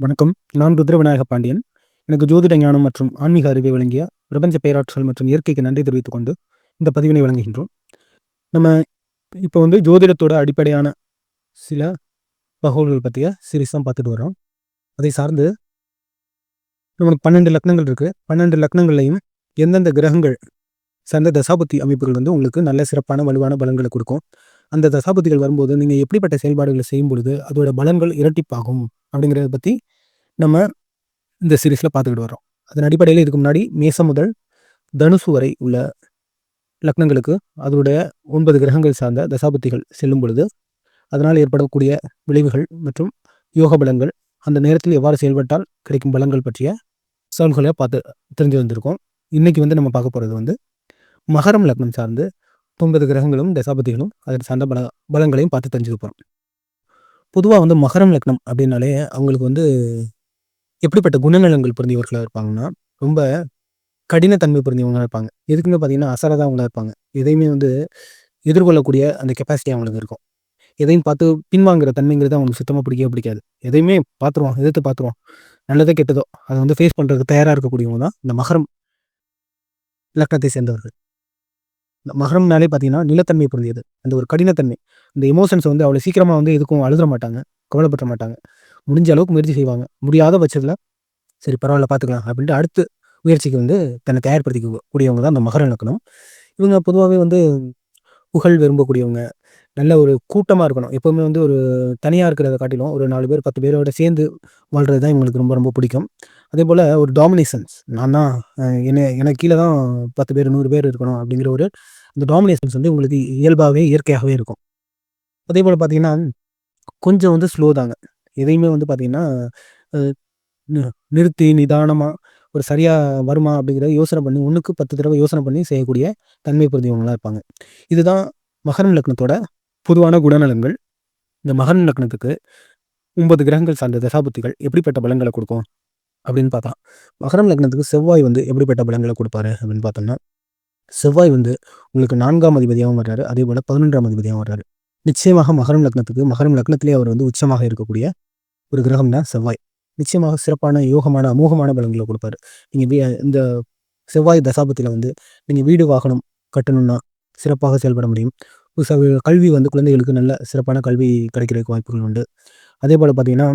வணக்கம். நான் ருத்ர விநாயக பாண்டியன். எனக்கு ஜோதிட ஞானம் மற்றும் ஆன்மீக அறிவை வழங்கிய பிரபஞ்ச பேராற்றல் மற்றும் இயற்கைக்கு நன்றி தெரிவித்துக் கொண்டு இந்த பதிவினை வழங்குகின்றோம். நம்ம இப்போ வந்து ஜோதிடத்தோட அடிப்படையான சில தகவல்கள் பற்றிய சீரீஸாக பார்த்துட்டு வரோம் அதை சார்ந்து நமக்கு பன்னெண்டு லக்னங்கள் இருக்குது பன்னெண்டு லக்னங்கள்லையும் எந்தெந்த கிரகங்கள் சார்ந்த தசாபுத்தி அமைப்புகள் வந்து உங்களுக்கு நல்ல சிறப்பான வலுவான பலன்களை கொடுக்கும். அந்த தசாபதிகள் வரும்போது நீங்கள் எப்படிப்பட்ட செயல்பாடுகளை செய்யும் பொழுது அதோட பலன்கள் இரட்டிப்பாகும் அப்படிங்கிறத பற்றி நம்ம இந்த சீரீஸில் பார்த்துக்கிட்டு வரோம் அதன் அடிப்படையில் இதுக்கு முன்னாடி மேசம் முதல் தனுசு வரை உள்ள லக்னங்களுக்கு அதனுடைய ஒன்பது கிரகங்கள் சார்ந்த தசாபத்திகள் செல்லும் பொழுது அதனால் ஏற்படக்கூடிய விளைவுகள் மற்றும் யோக பலங்கள் அந்த நேரத்தில் எவ்வாறு செயல்பட்டால் கிடைக்கும் பலங்கள் பற்றிய சவுல்களை பார்த்து தெரிஞ்சு வந்திருக்கோம். இன்றைக்கி வந்து நம்ம பார்க்க போகிறது வந்து மகரம் லக்னம் சார்ந்து ஒன்பது கிரகங்களும் தசாபதிகளும் அதற்கு சார்ந்த பல பலங்களையும் பார்த்து தெரிஞ்சுக்க போகிறோம் பொதுவாக வந்து மகரம் லக்னம் அப்படின்னாலே அவங்களுக்கு வந்து எப்படிப்பட்ட குணநலங்கள் பொருந்தியவர்களாக இருப்பாங்கன்னா ரொம்ப கடினத்தன்மை புரிஞ்சவங்களாக இருப்பாங்க. எதுக்குமே பார்த்தீங்கன்னா அசரதாவங்களாக இருப்பாங்க. எதையுமே வந்து எதிர்கொள்ளக்கூடிய அந்த கெப்பாசிட்டி அவங்களுக்கு இருக்கும். எதையும் பார்த்து பின்வாங்குற தன்மைங்கிறது அவங்களுக்கு சுத்தமாக பிடிக்கவே பிடிக்காது. எதையுமே பார்த்துருவோம் எதிர்த்து பார்த்துருவோம் நல்லதோ கெட்டதோ அதை வந்து ஃபேஸ் பண்ணுறதுக்கு தயாராக இருக்கக்கூடியவங்க தான் இந்த மகரம் லக்னத்தை சேர்ந்தவர்கள். இந்த மகரம்னாலே பார்த்தீங்கன்னா நிலத்தன்மை பொருந்தியது. அந்த ஒரு கடினத்தன்மை. இந்த எமோஷன்ஸ் வந்து அவ்வளோ சீக்கிரமாக வந்து எதுக்கும் அழுத மாட்டாங்க. கவலைப்பட மாட்டாங்க. முடிஞ்ச அளவுக்கு முயற்சி செய்வாங்க. முடியாத பட்சத்தில் சரி பரவாயில்ல பார்த்துக்கலாம் அப்படின்ட்டு அடுத்து முயற்சிக்கு வந்து தன்னை தயார்படுத்திக்க கூடியவங்க தான் அந்த மகர இலக்கணம் இவங்க பொதுவாகவே வந்து புகழ் விரும்பக்கூடியவங்க. நல்ல ஒரு கூட்டமாக இருக்கணும். எப்போவுமே வந்து ஒரு தனியாக இருக்கிறத காட்டிலும் ஒரு நாலு பேர் பத்து பேரோட சேர்ந்து வாழ்கிறது தான் இவங்களுக்கு ரொம்ப ரொம்ப பிடிக்கும். அதே போல் ஒரு டாமினேஷன்ஸ் நான் தான் என்ன எனக்கு கீழே தான் பத்து பேர் நூறு பேர் இருக்கணும் அப்படிங்கிற ஒரு அந்த டாமினேஷன்ஸ் வந்து உங்களுக்கு இயல்பாகவே இயற்கையாகவே இருக்கும். அதே போல் பார்த்தீங்கன்னா கொஞ்சம் வந்து ஸ்லோ தாங்க. எதையுமே வந்து பார்த்திங்கன்னா நிறுத்தி நிதானமாக ஒரு சரியாக வருமா அப்படிங்கிறத யோசனை பண்ணி ஒன்றுக்கு பத்து தடவை யோசனை பண்ணி செய்யக்கூடிய தன்மை பொருந்தியவங்களாக இருப்பாங்க. இதுதான் மகரம் லக்னத்தோட பொதுவான குணநலங்கள் இந்த மகரன் லக்னத்துக்கு ஒன்பது கிரகங்கள் சார்ந்த தசாபுத்திகள் எப்படிப்பட்ட பலங்களை கொடுக்கும்? அப்படின்னு பார்த்தா மகரம் லக்னத்துக்கு செவ்வாய் வந்து எப்படிப்பட்ட பலங்களை கொடுப்பாரு அப்படின்னு பார்த்தோம்னா செவ்வாய் வந்து உங்களுக்கு நான்காம் அதிபதியாகவும் வர்றாரு. அதே போல் பதினொன்றாம் அதிபதியாகவும் வர்றாரு. நிச்சயமாக மகரம் லக்னத்துக்கு மகரம் லக்னத்திலே அவர் வந்து உச்சமாக இருக்கக்கூடிய ஒரு கிரகம் தான் செவ்வாய். நிச்சயமாக சிறப்பான யோகமான அமோகமான பலன்களை கொடுப்பாரு. நீங்கள் இந்த செவ்வாய் தசாபத்தில் வந்து நீங்கள் வீடு வாகனம் கட்டணும்னா சிறப்பாக செயல்பட முடியும். கல்வி வந்து குழந்தைகளுக்கு நல்ல சிறப்பான கல்வி கிடைக்கிறதுக்கு வாய்ப்புகள் உண்டு. அதே போல் பார்த்தீங்கன்னா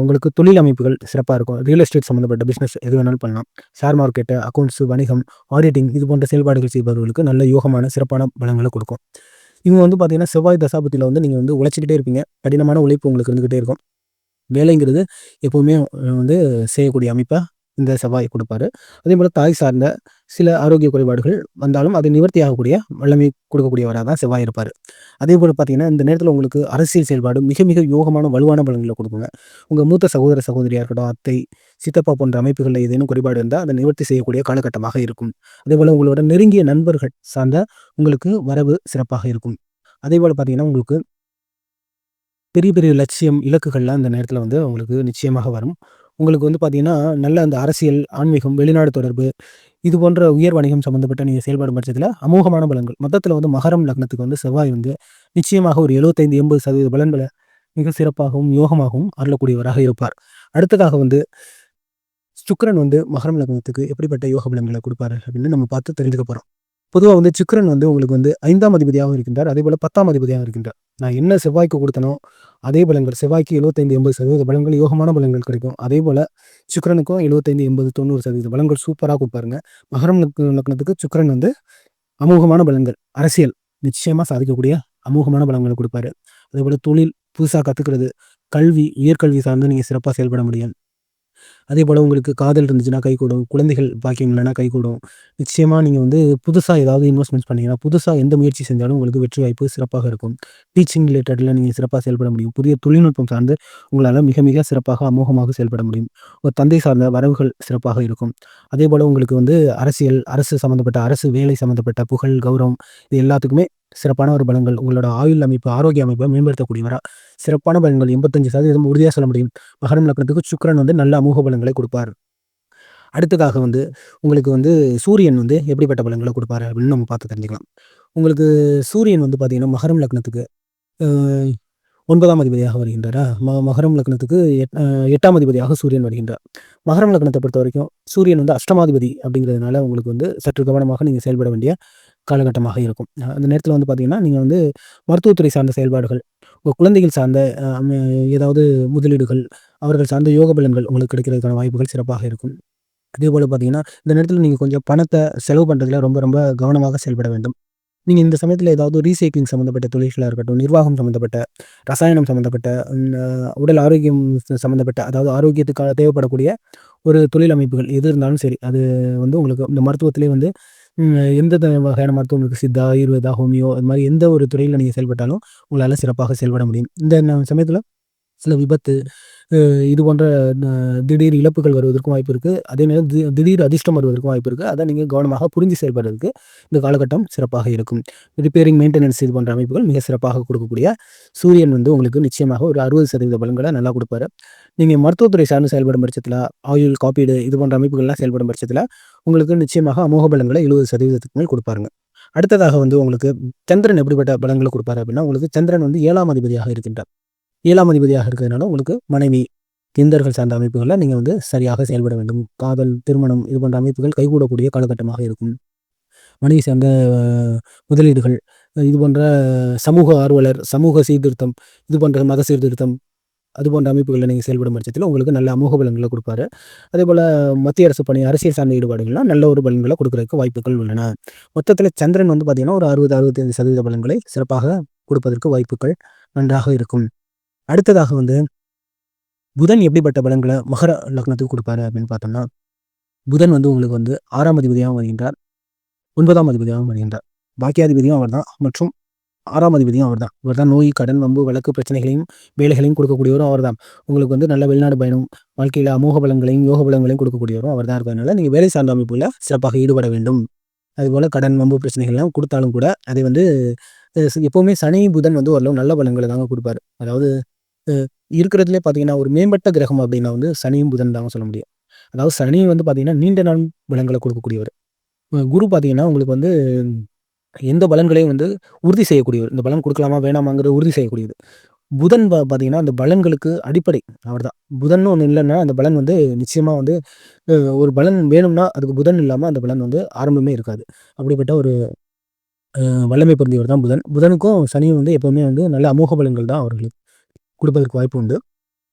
உங்களுக்கு தொழில் அமைப்புகள் சிறப்பாக இருக்கும். ரியல் எஸ்டேட் சம்மந்தப்பட்ட பிஸ்னஸ் எது வேணாலும் பண்ணலாம். ஷேர் மார்க்கெட்டு அக்கௌண்ட்ஸு வணிகம் ஆடிட்டிங் இது போன்ற செயல்பாடுகள் செய்பவர்களுக்கு நல்ல யோகமான சிறப்பான பலங்களை கொடுக்கும். இவங்க வந்து பார்த்தீங்கன்னா செவ்வாய் தசாபத்தியில் வந்து நீங்கள் வந்து உழைச்சிக்கிட்டே இருப்பீங்க. கடினமான உழைப்பு உங்களுக்கு இருந்துக்கிட்டே இருக்கும். வேலைங்கிறது எப்போவுமே வந்து செய்யக்கூடிய அமைப்பாக இந்த செவ்வாய் கொடுப்பாரு. அதே போல் தாய் சார்ந்த சில ஆரோக்கிய குறைபாடுகள் வந்தாலும் அதை நிவர்த்தி ஆகக்கூடிய வல்லமை கொடுக்கக்கூடியவராக தான் செவ்வாய் இருப்பார். அதே போல் பார்த்தீங்கன்னா இந்த நேரத்தில் உங்களுக்கு அரசியல் செயல்பாடு மிக மிக யோகமான வலுவான பலன்களை கொடுக்குங்க. உங்கள் மூத்த சகோதர சகோதரியாக இருக்கட்டும் அத்தை சித்தப்பா போன்ற அமைப்புகளில் ஏதேனும் குறைபாடு இருந்தால் அதை நிவர்த்தி செய்யக்கூடிய காலகட்டமாக இருக்கும். அதே போல் உங்களோட நெருங்கிய நண்பர்கள் சார்ந்த உங்களுக்கு வரவு சிறப்பாக இருக்கும். அதே போல் பார்த்தீங்கன்னா உங்களுக்கு பெரிய பெரிய லட்சியம் இலக்குகள்லாம் இந்த நேரத்தில் வந்து உங்களுக்கு நிச்சயமாக வரும். உங்களுக்கு வந்து பார்த்தீங்கன்னா நல்ல அந்த அரசியல் ஆன்மீகம் வெளிநாடு தொடர்பு இது போன்ற உயர் வணிகம் சம்மந்தப்பட்ட நீங்கள் செயல்பாடு பட்சத்தில் அமோகமான பலன்கள். மொத்தத்தில் வந்து மகரம் லக்னத்துக்கு வந்து செவ்வாய் வந்து நிச்சயமாக ஒரு எழுபத்தைந்து எண்பது சதவீத பலன்களை மிக சிறப்பாகவும் யோகமாகவும் அருளக்கூடியவராக இருப்பார். அடுத்ததாக வந்து சுக்கரன் வந்து மகரம் லக்னத்துக்கு எப்படிப்பட்ட யோக பலன்களை கொடுப்பாரு அப்படின்னு நம்ம பார்த்து தெரிஞ்சுக்க போகிறோம் பொதுவாக வந்து சுக்கரன் வந்து உங்களுக்கு வந்து ஐந்தாம் அதிபதியாகவும் இருக்கின்றார். அதே போல் பத்தாம் அதிபதியாகவும் இருக்கின்றார். நான் என்ன செவ்வாய்க்கு கொடுத்தனோ அதே பலன்கள் செவ்வாய்க்கு எழுபத்தைந்து எண்பது சதவீத பலன்கள் யோகமான பலன்கள் கிடைக்கும். அதே போல் சுக்கரனுக்கும் எழுபத்தைந்து எண்பது தொண்ணூறு சதவீத பலன்கள் சூப்பராக கொடுப்பாருங்க. மகரம் லக்னத்துக்கு சுக்கரன் வந்து அமோகமான பலன்கள் அரசியல் நிச்சயமாக சாதிக்கக்கூடிய அமோகமான பலன்களை கொடுப்பாரு. அதே போல் தொழில் புதுசாக கற்றுக்கிறது கல்வி உயர்கல்வி சார்ந்து நீங்கள் சிறப்பாக செயல்பட முடியும். அதே போல் உங்களுக்கு காதல் இருந்துச்சுன்னா கைகூடும் குழந்தைகள் பாக்கியம் இல்லைனா கைகூடும் நிச்சயமாக நீங்கள் வந்து புதுசாக ஏதாவது இன்வெஸ்ட்மெண்ட்ஸ் பண்ணிங்கன்னா புதுசாக எந்த முயற்சி செஞ்சாலும் உங்களுக்கு வெற்றி வாய்ப்பு சிறப்பாக இருக்கும். டீச்சிங் ரிலேட்டடில் நீங்கள் சிறப்பாக செயல்பட முடியும். புதிய தொழில்நுட்பம் சார்ந்து உங்களால் மிக மிக சிறப்பாக அமோகமாக செயல்பட முடியும். ஒரு தந்தை சார்ந்த வரவுகள் சிறப்பாக இருக்கும். அதே போல் உங்களுக்கு வந்து அரசியல் அரசு சம்மந்தப்பட்ட அரசு வேலை சம்மந்தப்பட்ட புகழ் கௌரவம் இது எல்லாத்துக்குமே சிறப்பான ஒரு பலங்கள் உங்களோட ஆயுள் அமைப்பு ஆரோக்கிய அமைப்பை மேம்படுத்தக்கூடியவரா. சிறப்பான பலன்கள் எண்பத்தஞ்சு சதவீதம் உறுதியாக சொல்ல முடியும். மகரம் லக்னத்துக்கு சுக்கரன் வந்து நல்ல அமூக பலன்களை கொடுப்பார். அடுத்ததாக வந்து உங்களுக்கு வந்து சூரியன் வந்து எப்படிப்பட்ட பலன்களை கொடுப்பாரு அப்படின்னு நம்ம பார்த்து தெரிஞ்சுக்கலாம். உங்களுக்கு சூரியன் வந்து பார்த்தீங்கன்னா மகரம் லக்னத்துக்கு ஒன்பதாம் அதிபதியாக வருகின்றாரா? ம மகரம் லக்னத்துக்கு எட் எட்டாம் அதிபதியாக சூரியன் வருகின்றார். மகரம் லக்னத்தை பொறுத்த வரைக்கும் சூரியன் வந்து அஷ்டமாதிபதி அப்படிங்கிறதுனால உங்களுக்கு வந்து சற்று கவனமாக நீங்கள் செயல்பட வேண்டிய காலகட்டமாக இருக்கும். அந்த நேரத்தில் வந்து பார்த்திங்கன்னா நீங்கள் வந்து மருத்துவத்துறை சார்ந்த செயல்பாடுகள் உங்கள் குழந்தைகள் சார்ந்த ஏதாவது முதலீடுகள் அவர்கள் சார்ந்த யோக பலன்கள் உங்களுக்கு கிடைக்கிறதுக்கான வாய்ப்புகள் சிறப்பாக இருக்கும். அதே போல் பார்த்தீங்கன்னா இந்த நேரத்தில் நீங்கள் கொஞ்சம் பணத்தை செலவு பண்ணுறதுல ரொம்ப ரொம்ப கவனமாக செயல்பட வேண்டும். நீங்கள் இந்த சமயத்தில் ஏதாவது ரீசைக்ளிங் சம்மந்தப்பட்ட தொழில்களாக இருக்கட்டும் நிர்வாகம் சம்மந்தப்பட்ட ரசாயனம் சம்மந்தப்பட்ட உடல் ஆரோக்கியம் சம்மந்தப்பட்ட அதாவது ஆரோக்கியத்துக்காக தேவைப்படக்கூடிய ஒரு தொழில் அமைப்புகள் எது இருந்தாலும் சரி அது வந்து உங்களுக்கு இந்த மருத்துவத்திலே வந்து எந்த வகையான மருத்துவம் இருக்குது சித்தா ஆயுர்வேதா ஹோமியோ அது மாதிரி எந்த ஒரு துறையில் நீங்கள் செயல்பட்டாலும் உங்களால் சிறப்பாக செயல்பட முடியும். இந்த சமயத்தில் சில விபத்து இது போன்ற திடீர் இழப்புகள் வருவதற்கும் வாய்ப்பு இருக்குது அதே நேரம் தி திடீர் அதிர்ஷ்டம் வருவதற்கும் வாய்ப்பு இருக்குது அதை நீங்கள் கவனமாக புரிஞ்சு செயல்படுறதுக்கு இந்த காலகட்டம் சிறப்பாக இருக்கும். ரிப்பேரிங் மெயின்டெனன்ஸ் இது போன்ற அமைப்புகள் மிக சிறப்பாக கொடுக்கக்கூடிய சூரியன் வந்து உங்களுக்கு நிச்சயமாக ஒரு அறுபது சதவீத பலன்களை நல்லா கொடுப்பாரு. நீங்கள் மருத்துவத்துறை சார்ந்து செயல்படும் பட்சத்தில் ஆயுள் காப்பீடு இது போன்ற அமைப்புகள்லாம் செயல்படும் பட்சத்தில் உங்களுக்கு நிச்சயமாக அமோக பலன்களை எழுபது சதவீதத்துக்கு மேல் கொடுப்பாருங்க. அடுத்ததாக வந்து உங்களுக்கு சந்திரன் எப்படிப்பட்ட பலன்களை கொடுப்பாரு அப்படின்னா உங்களுக்கு சந்திரன் வந்து ஏழாம் அதிபதியாக இருக்கின்றார். ஏழாம் அதிபதியாக இருக்கிறதுனால உங்களுக்கு மனைவி கிந்தர்கள் சார்ந்த அமைப்புகளில் நீங்கள் வந்து சரியாக செயல்பட வேண்டும். காதல் திருமணம் இது போன்ற அமைப்புகள் கைகூடக்கூடிய காலகட்டமாக இருக்கும். மனைவி சார்ந்த முதலீடுகள் இது போன்ற சமூக ஆர்வலர் சமூக சீர்திருத்தம் இது போன்ற மத சீர்திருத்தம் அது போன்ற அமைப்புகளில் நீங்கள் செயல்படும் பட்சத்தில் உங்களுக்கு நல்ல அமோக பலன்களை கொடுப்பாரு. அதே போல் மத்திய அரசு பணி அரசியல் சார்ந்த ஈடுபாடுகள்லாம் நல்ல ஒரு பலன்களை கொடுக்குறதுக்கு வாய்ப்புகள் உள்ளன. மொத்தத்தில் சந்திரன் வந்து பார்த்திங்கன்னா ஒரு அறுபது அறுபத்தைந்து சதவீத பலன்களை சிறப்பாக கொடுப்பதற்கு வாய்ப்புகள் நன்றாக இருக்கும். அடுத்ததாக வந்து புதன் எப்படிப்பட்ட பலன்களை மகர லக்னத்துக்கு கொடுப்பாரு அப்படின்னு பார்த்தோம்னா புதன் வந்து உங்களுக்கு வந்து ஆறாம் அதிபதியாகவும் வருகின்றார் ஒன்பதாம் அதிபதியாகவும் வருகின்றார். பாக்கியாதிபதியும் அவர் தான் மற்றும் ஆறாம் அதிபதியும் அவர் தான் இவர் தான் நோய் கடன் வம்பு வழக்கு பிரச்சனைகளையும் வேலைகளையும் கொடுக்கக்கூடியவரும் அவர் தான் உங்களுக்கு வந்து நல்ல வெளிநாடு பயணம் வாழ்க்கையில் அமோக பலங்களையும் யோக பலங்களையும் கொடுக்கக்கூடியவரும் அவர் தான் இருக்கிறதுனால நீங்கள் வேலை சார்ந்த அமைப்புகளில் சிறப்பாக ஈடுபட வேண்டும். அதுபோல் கடன் வம்பு பிரச்சனைகள்லாம் கொடுத்தாலும் கூட அதை வந்து எப்போவுமே சனி புதன் வந்து ஓரளவு நல்ல பலன்களை தாங்க கொடுப்பாரு. அதாவது இருக்கிறதுலே பார்த்தீங்கன்னா ஒரு மேம்பட்ட கிரகம் அப்படின்னா வந்து சனியும் புதன் தான் சொல்ல முடியும். அதாவது சனி வந்து பார்த்தீங்கன்னா நீண்ட நாள் பலன்களை கொடுக்கக்கூடியவர். குரு பார்த்தீங்கன்னா உங்களுக்கு வந்து எந்த பலன்களையும் வந்து உறுதி செய்யக்கூடியவர். இந்த பலன் கொடுக்கலாமா வேணாமாங்கிறது உறுதி செய்யக்கூடியது. புதன் பார்த்தீங்கன்னா அந்த பலன்களுக்கு அடிப்படை அவர் தான் புதன் ஒன்று இல்லைன்னா அந்த பலன் வந்து நிச்சயமாக வந்து ஒரு பலன் வேணும்னா அதுக்கு புதன் இல்லாமல் அந்த பலன் வந்து ஆரம்பமே இருக்காது. அப்படிப்பட்ட ஒரு வல்லமை பொருந்தியவர் தான் புதன். புதனுக்கும் சனியும் வந்து எப்போவுமே வந்து நல்ல அமோக பலன்கள் தான் அவர்களுக்கு. கொடுப்பதற்கு வாய்ப்பு உண்டு.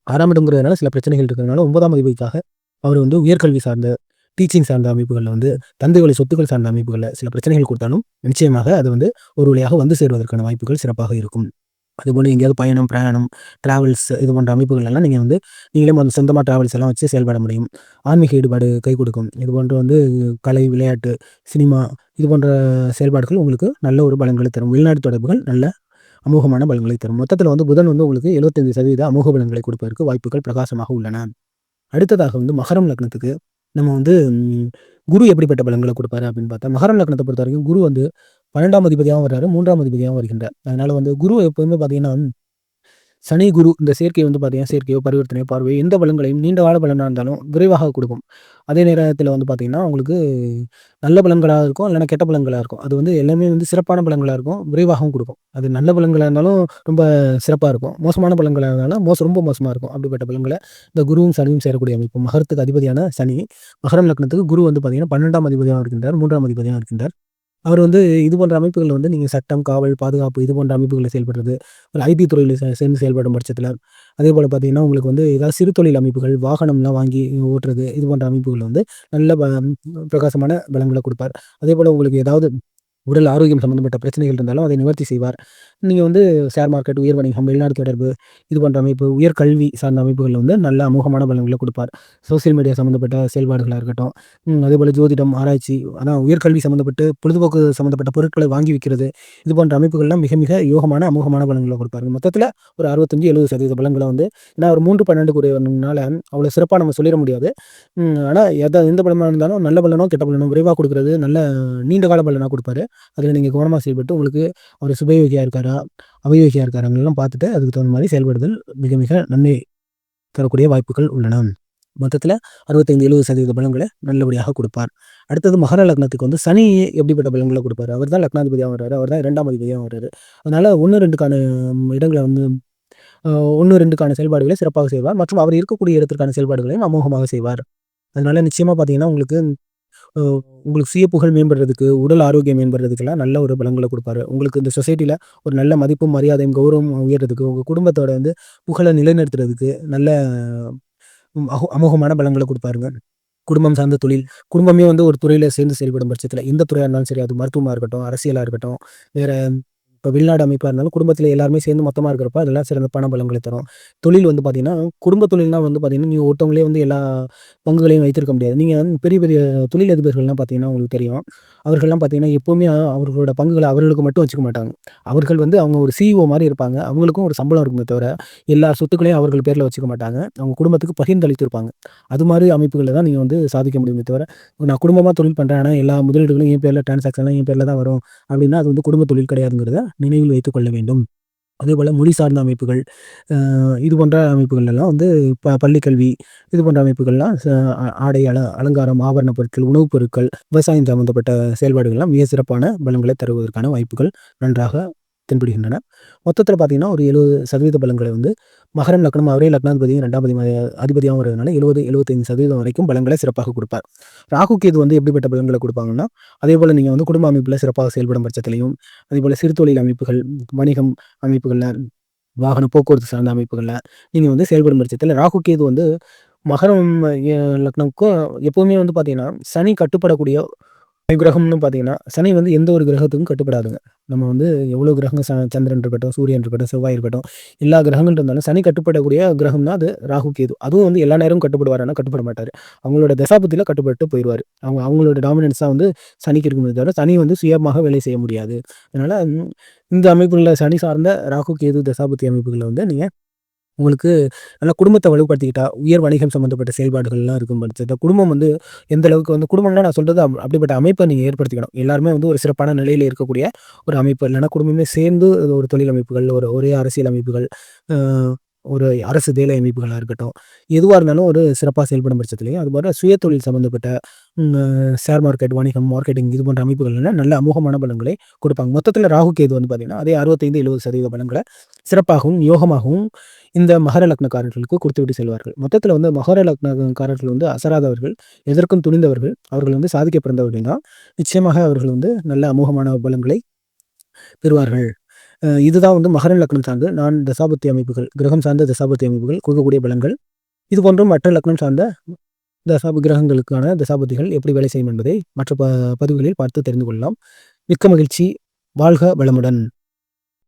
ஆறாம் இடங்கிறதுனால சில பிரச்சனைகள் இருக்கிறதுனால ஒன்பதாம் அதிபதிக்காக அவர் வந்து உயர்கல்வி சார்ந்த டீச்சிங் சார்ந்த அமைப்புகளில் வந்து தந்தை வழி சொத்துக்கள் சார்ந்த அமைப்புகளில் சில பிரச்சனைகள் கொடுத்தாலும் நிச்சயமாக அது வந்து ஒரு வழியாக வந்து சேருவதற்கான வாய்ப்புகள் சிறப்பாக இருக்கும். அதுபோல் எங்கேயாவது பயணம் பிரயாணம் ட்ராவல்ஸ் இது போன்ற அமைப்புகள் எல்லாம் நீங்கள் வந்து நீங்களே வந்து சொந்தமாக ட்ராவல்ஸ் எல்லாம் வச்சு செயல்பட முடியும். ஆன்மீக ஈடுபாடு கை கொடுக்கும். இது போன்ற வந்து கலை விளையாட்டு சினிமா இது போன்ற செயல்பாடுகள் உங்களுக்கு நல்ல ஒரு பலன்களை தரும். வெளிநாட்டு தொடர்புகள் நல்ல அமோகமான பலன்களை தரும். மொத்தத்தில் வந்து புதன் வந்து உங்களுக்கு எழுபத்தஞ்சு சதவீத அமோக பலன்களை கொடுப்பதற்கு வாய்ப்புகள் பிரகாசமாக உள்ளன. அடுத்ததாக வந்து மகரம் லக்னத்துக்கு நம்ம வந்து குரு எப்படிப்பட்ட பலன்களை கொடுப்பாரு அப்படின்னு பார்த்தா மகரம் லக்னத்தை பொறுத்த வரைக்கும் குரு வந்து பன்னெண்டாம் அதிபதியாகவும் வர்றாரு மூன்றாம் அதிபதியாகவும் வருகின்றார். அதனால வந்து குரு எப்போதுமே பார்த்தீங்கன்னா சனி குரு இந்த சேர்க்கை வந்து பார்த்தீங்கன்னா சேர்க்கையோ பரிவர்த்தனையோ பார்வையோ எந்த பலன்களையும் நீண்ட கால பலனாக இருந்தாலும் விரைவாக கொடுக்கும். அதே நேரத்தில் வந்து பார்த்தீங்கன்னா உங்களுக்கு நல்ல பலன்களாக இருக்கும் இல்லைனா கெட்ட பலன்களாக இருக்கும். அது வந்து எல்லாமே வந்து சிறப்பான பலன்களாக இருக்கும் விரைவாகவும் கொடுக்கும். அது நல்ல பலன்களாக இருந்தாலும் ரொம்ப சிறப்பாக இருக்கும். மோசமான பலன்களாக இருந்தாலும் மோசம் ரொம்ப மோசமாக இருக்கும். அப்படிப்பட்ட பலன்களை இந்த குருவும் சனியும் சேரக்கூடிய அமைப்பு. மகரத்துக்கு அதிபதியான சனி மகரம் லக்னத்துக்கு குரு வந்து பார்த்தீங்கன்னா பன்னெண்டாம் அதிபதியாக இருக்கின்றார் மூன்றாம் அதிபதியாக இருக்கின்றார். அவர் வந்து இது போன்ற அமைப்புகள் வந்து நீங்கள் சட்டம் காவல் பாதுகாப்பு இது போன்ற அமைப்புகளில் செயல்படுறது ஒரு ஐடி துறையில் சேர்ந்து செயல்படும் பட்சத்தில் அதே போல் பார்த்தீங்கன்னா உங்களுக்கு வந்து ஏதாவது சிறு தொழில் அமைப்புகள் வாகனம்லாம் வாங்கி ஓட்டுறது இது போன்ற அமைப்புகள் வந்து நல்ல பிரகாசமான பலங்களை கொடுப்பார். அதே போல் உங்களுக்கு ஏதாவது உடல் ஆரோக்கியம் சம்மந்தப்பட்ட பிரச்சனைகள் இருந்தாலும் அதை நிவர்த்தி செய்வார். நீங்கள் வந்து ஷேர் மார்க்கெட் உயர் வணிகம் வெளிநாடு தொடர்பு இது போன்ற அமைப்பு உயர்கல்வி சார்ந்த அமைப்புகளில் வந்து நல்ல அமோகமான பலன்களை கொடுப்பார். சோசியல் மீடியா சம்மந்தப்பட்ட செயல்பாடுகளாக இருக்கட்டும் அதேபோல் ஜோதிடம் ஆராய்ச்சி அதான் உயர்கல்வி சம்மந்தப்பட்டு பொழுதுபோக்கு சம்மந்தப்பட்ட பொருட்களை வாங்கி விற்கிறது இது போன்ற அமைப்புகள்லாம் மிக மிக யோகமான அமோகமான பலன்களை கொடுப்பாரு. மொத்தத்தில் ஒரு அறுபத்தஞ்சு எழுபது சதவீத பலன்களை வந்து ஏன்னா ஒரு மூன்று பன்னெண்டு கூடியவனால அவ்வளோ சிறப்பாக நம்ம சொல்லிட முடியாது. ஆனால் எதை எந்த பலமாக இருந்தாலும் நல்ல பலனோ கெட்ட பலனோ விரைவாக கொடுக்குறது நல்ல நீண்ட கால பலனாக கொடுப்பாரு. அதில் நீங்கள் கவனமாக செயல்பட்டு உங்களுக்கு அவர் சுபயோகியாக இருக்காரா அவயோகியாக இருக்காராங்களெல்லாம் பார்த்துட்டு அதுக்கு தகுந்த மாதிரி செயல்படுதல் மிக மிக நன்மை தரக்கூடிய வாய்ப்புகள் உள்ளன. மொத்தத்தில் அறுபத்தைந்து எழுபது சதவீத பலன்களை நல்லபடியாக கொடுப்பார். அடுத்தது மகர லக்னத்துக்கு வந்து சனி எப்படிப்பட்ட பலன்களை கொடுப்பார்? அவர் தான் லக்னாதிபதியாக வர்றாரு அவர் தான் இரண்டாம் அதிபதியாக வர்றாரு. அதனால் ஒன்று ரெண்டுக்கான இடங்களை வந்து ஒன்று ரெண்டுக்கான செயல்பாடுகளை சிறப்பாக செய்வார். மற்றும் அவர் இருக்கக்கூடிய இடத்திற்கான செயல்பாடுகளையும் அமோகமாக செய்வார். அதனால நிச்சயமாக பார்த்தீங்கன்னா உங்களுக்கு உங்களுக்கு சுய புகழ் மேம்படுறதுக்கு உடல் ஆரோக்கியம் மேம்படுறதுக்கெல்லாம் நல்ல ஒரு பலங்களை கொடுப்பாரு. உங்களுக்கு இந்த சொசைட்டியில் ஒரு நல்ல மதிப்பும் மரியாதையும் கௌரவம் உயர்றதுக்கு உங்கள் குடும்பத்தோட வந்து புகழை நிலைநிறுத்துறதுக்கு நல்ல அமோகமான பலங்களை கொடுப்பாருங்க. குடும்பம் சார்ந்த தொழில். குடும்பமே வந்து ஒரு துறையில் சேர்ந்து செயல்படும் பட்சத்தில் எந்த துறையாக இருந்தாலும் சரி அது மருத்துவமாக இருக்கட்டும் அரசியலாக இருக்கட்டும் வேறு இப்போ வெளிநாடு அமைப்பாக இருந்தாலும் குடும்பத்தில் எல்லாருமே சேர்ந்து மொத்தமாக இருக்கிறப்ப அதெல்லாம் சிறந்த பண பலங்களை தரும். தொழில் வந்து பார்த்தீங்கன்னா குடும்ப தொழில்னா வந்து பார்த்தீங்கன்னா நீங்கள் ஒருத்தவங்களே வந்து எல்லா பங்குகளையும் வைத்திருக்க முடியாது. நீங்கள் வந்து பெரிய பெரிய தொழில் அதிபர்கள்லாம் பார்த்திங்கன்னா உங்களுக்கு தெரியும். அவர்கள்லாம் பார்த்திங்கன்னா எப்போவுமே அவர்களோட பங்குகளை அவர்களுக்கு மட்டும் வச்சுக்க மாட்டாங்க. அவர்கள் வந்து அவங்க ஒரு சிஇஓ மாதிரி இருப்பாங்க. அவங்களுக்கும் ஒரு சம்பளம் இருக்குமே தவிர எல்லா சொத்துக்களையும் அவர்கள் பேரில் வச்சுக்க மாட்டாங்க. அவங்க குடும்பத்துக்கு பகிர்ந்தளித்திருப்பாங்க. அது மாதிரி அமைப்புகளில் தான் நீங்கள் வந்து சாதிக்க முடியுமே தவிர நான் குடும்பமாக தொழில் பண்ணுறேன் ஆனால் எல்லா முதலீடுகளும் என் பேரில் டிரான்சாக்ஷன்லாம் என் பேரில் தான் வரும் அப்படின்னா அது வந்து குடும்ப தொழில் கிடையாதுங்கிறத நினைவில் வைத்துக் கொள்ள வேண்டும். அதேபோல் மொழி சார்ந்த அமைப்புகள் இது போன்ற அமைப்புகள் எல்லாம் வந்து ப பள்ளிக்கல்வி இது போன்ற அமைப்புகள்லாம் ஆடை அல அலங்காரம் ஆபரண பொருட்கள் உணவுப் பொருட்கள் விவசாயம் சம்மந்தப்பட்ட செயல்பாடுகள்லாம் மிக சிறப்பான பலன்களை தருவதற்கான வாய்ப்புகள் நன்றாக தென்படுகின்றன. மொத்தத்தில் பார்த்தீங்கன்னா ஒரு எழுபது சதவீத பலன்களை வந்து மகரம் லக்னம் அவரே லக்னாதிபதியும் ரெண்டாம் அதிபதியாகவும் வருவதனால எழுபது எழுபத்தைந்து சதவீதம் வரைக்கும் பலன்களை சிறப்பாக கொடுப்பார். ராகு கேது வந்து எப்படிப்பட்ட பலன்களை கொடுப்பாங்கன்னா அதே போல் நீங்கள் வந்து குடும்ப அமைப்பில் சிறப்பாக செயல்படும் பட்சத்திலையும் அதே போல் சிறு தொழில் அமைப்புகள் வணிகம் அமைப்புகளில் வாகன போக்குவரத்து சார்ந்த அமைப்புகளில் நீங்கள் வந்து செயல்படும் பட்சத்தில் ராகு கேது வந்து மகரம் லக்னம்க்கும் எப்போவுமே வந்து பார்த்தீங்கன்னா சனி கட்டுப்படக்கூடிய கிரகம்னு பார்த்தீங்கன்னா சனி வந்து எந்த ஒரு கிரகத்துக்கும் கட்டுப்படாதுங்க. நம்ம வந்து எவ்வளோ கிரகங்கள் ச சந்திரன் இருக்கட்டும் சூரியன் இருக்கட்டும் செவ்வாய் இருக்கட்டும் எல்லா கிரகங்கள் இருந்தாலும் சனி கட்டுப்படக்கூடிய கிரகம் தான் அது ராகு கேது. அதுவும் வந்து எல்லா நேரமும் கட்டுப்படுவார் கட்டுப்பட மாட்டார். அவங்களோட தசாபத்தியில் கட்டுப்பட்டு போயிடுவார் அவங்க அவங்களோட டாமினன்ஸாக வந்து சனிக்கு இருக்குமே தவிர சனி வந்து சுயமாக வேலை செய்ய முடியாது. அதனால் இந்த அமைப்புகளில் சனி சார்ந்த ராகு கேது தசாபத்தி அமைப்புகளை வந்து நீங்கள் உங்களுக்கு நல்லா குடும்பத்தை வலுப்படுத்திக்கிட்டா உயர் வணிகம் சம்மந்தப்பட்ட செயல்பாடுகள்லாம் இருக்கும் பட்சத்தில் குடும்பம் வந்து எந்த அளவுக்கு வந்து குடும்பம்னா நான் சொல்கிறது அப்படிப்பட்ட அமைப்பை நீங்கள் ஏற்படுத்திக்கணும். எல்லாருமே வந்து ஒரு சிறப்பான நிலையில் இருக்கக்கூடிய ஒரு அமைப்பு. இல்லைன்னா குடும்பமே சேர்ந்து ஒரு தொழில் அமைப்புகள் ஒரு ஒரே அரசியல் அமைப்புகள் ஒரு அரசு வேலை அமைப்புகளாக இருக்கட்டும் எதுவாக இருந்தாலும் ஒரு சிறப்பாக செயல்படும் பட்சத்துலேயும் அது மாதிரி சுய தொழில் சம்மந்தப்பட்ட ஷேர் மார்க்கெட் வணிகம் மார்க்கெட்டிங் இது போன்ற அமைப்புகள்லாம் நல்ல அமோகமான பலன்களை கொடுப்பாங்க. மொத்தத்தில் ராகு கேது வந்து பார்த்திங்கன்னா அதே அறுபத்தைந்து எழுபது சதவீத பலன்களை சிறப்பாகவும் யோகமாகவும் இந்த மகர லக்னக்காரர்களுக்கு கொடுத்துவிட்டு செல்வார்கள். மொத்தத்தில் வந்து மகர லக்னக்காரர்கள் வந்து அசராதவர்கள் எதற்கும் துணிந்தவர்கள் அவர்கள் வந்து சாதிக்க பிறந்தவர்கள் தான். நிச்சயமாக அவர்கள் வந்து நல்ல அமோகமான பலன்களை பெறுவார்கள். இதுதான் வந்து மகர லக்னம் சார்ந்து நான் தசாபத்தி அமைப்புகள் கிரகம் சார்ந்த தசாபத்தி அமைப்புகள் கொடுக்கக்கூடிய பலன்கள். இது போன்றும் மற்ற லக்னம் சார்ந்த தசாபு கிரகங்களுக்கான தசாபதிகள் எப்படி வேலை செய்யும் என்பதை மற்ற ப பதிவுகளில் பார்த்து தெரிந்து கொள்ளலாம். மிக்க மகிழ்ச்சி. வாழ்க வளமுடன்.